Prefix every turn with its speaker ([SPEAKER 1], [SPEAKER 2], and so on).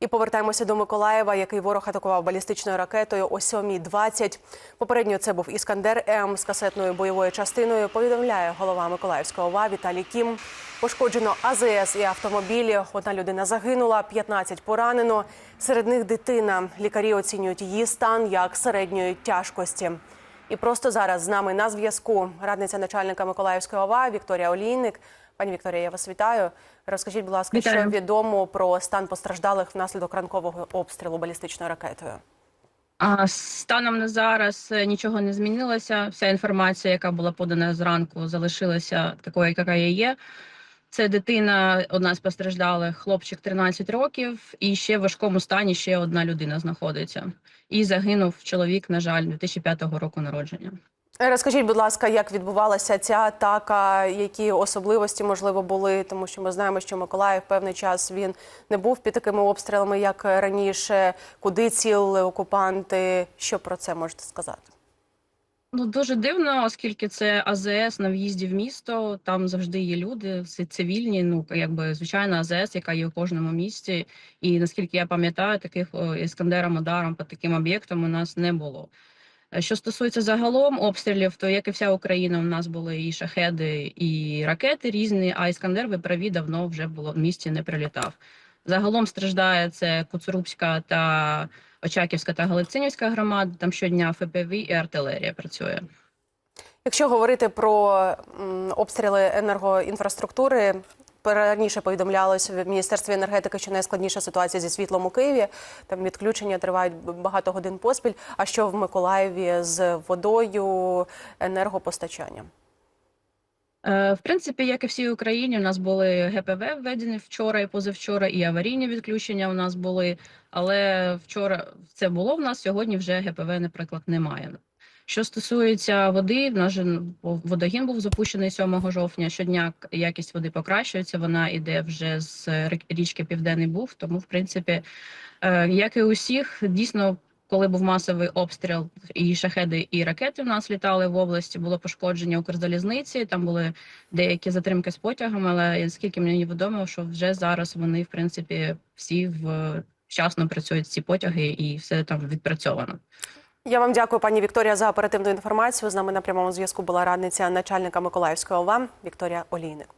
[SPEAKER 1] І повертаємося до Миколаєва, який ворог атакував балістичною ракетою о 7.20. Попередньо це був Іскандер М з касетною бойовою частиною. Повідомляє голова Миколаївського ОВА Віталій Кім. Пошкоджено АЗС і автомобілі. Одна людина загинула, 15 поранено. Серед них дитина. Лікарі оцінюють її стан як середньої тяжкості. І просто зараз з нами на зв'язку радниця начальника Миколаївської ОВА Вікторія Олійник. Пані Вікторія, я вас вітаю. Розкажіть, будь ласка,
[SPEAKER 2] Вітаю.
[SPEAKER 1] що відомо про стан постраждалих внаслідок ранкового обстрілу балістичною ракетою?
[SPEAKER 2] А станом на зараз е, нічого не змінилося. Вся інформація, яка була подана зранку, залишилася такою, яка є. є. Це дитина, одна з постраждалих, хлопчик 13 років, і ще в важкому стані ще одна людина знаходиться. І загинув чоловік, на жаль, 2005 року народження.
[SPEAKER 1] Розкажіть, будь ласка, як відбувалася ця атака, які особливості можливо були, тому що ми знаємо, що Миколаїв певний час він не був під такими обстрілами, як раніше. Куди ціли окупанти? Що про це можете сказати?
[SPEAKER 2] Ну дуже дивно, оскільки це АЗС на в'їзді в місто. Там завжди є люди, всі цивільні. Ну якби звичайна АЗС, яка є у кожному місті. І наскільки я пам'ятаю, таких іскандером ударом по таким об'єктам у нас не було. Е, Що стосується загалом обстрілів, то як і вся Україна, у нас були і шахеди, і ракети різні. А іскандер ви праві давно вже було в місті не прилітав. Загалом страждає це Куцурубська та Очаківська та Галицинівська громади. Там щодня ФПВ і артилерія працює.
[SPEAKER 1] Якщо говорити про обстріли енергоінфраструктури, раніше повідомлялось в міністерстві енергетики, що найскладніша ситуація зі світлом у Києві. Там відключення тривають багато годин поспіль. А що в Миколаєві з водою, енергопостачанням?
[SPEAKER 2] Е, В принципі, як і всій Україні, у нас були ГПВ введені вчора і позавчора, і аварійні відключення у нас були. Але вчора це було в нас. Сьогодні вже ГПВ, наприклад, немає. Що стосується води, в же водогін був запущений 7 жовтня. Щодня якість води покращується. Вона йде вже з річки Південний Буг. Тому, в принципі, е, як і усіх, дійсно. Коли був масовий обстріл, і шахеди, і ракети в нас літали в області, було пошкодження Укрзалізниці. Там були деякі затримки з потягами, але наскільки мені відомо, що вже зараз вони, в принципі, всі вчасно працюють ці потяги і все там відпрацьовано.
[SPEAKER 1] Я вам дякую, пані Вікторія, за оперативну інформацію. З нами на прямому зв'язку була радниця начальника Миколаївської ОВА Вікторія Олійник.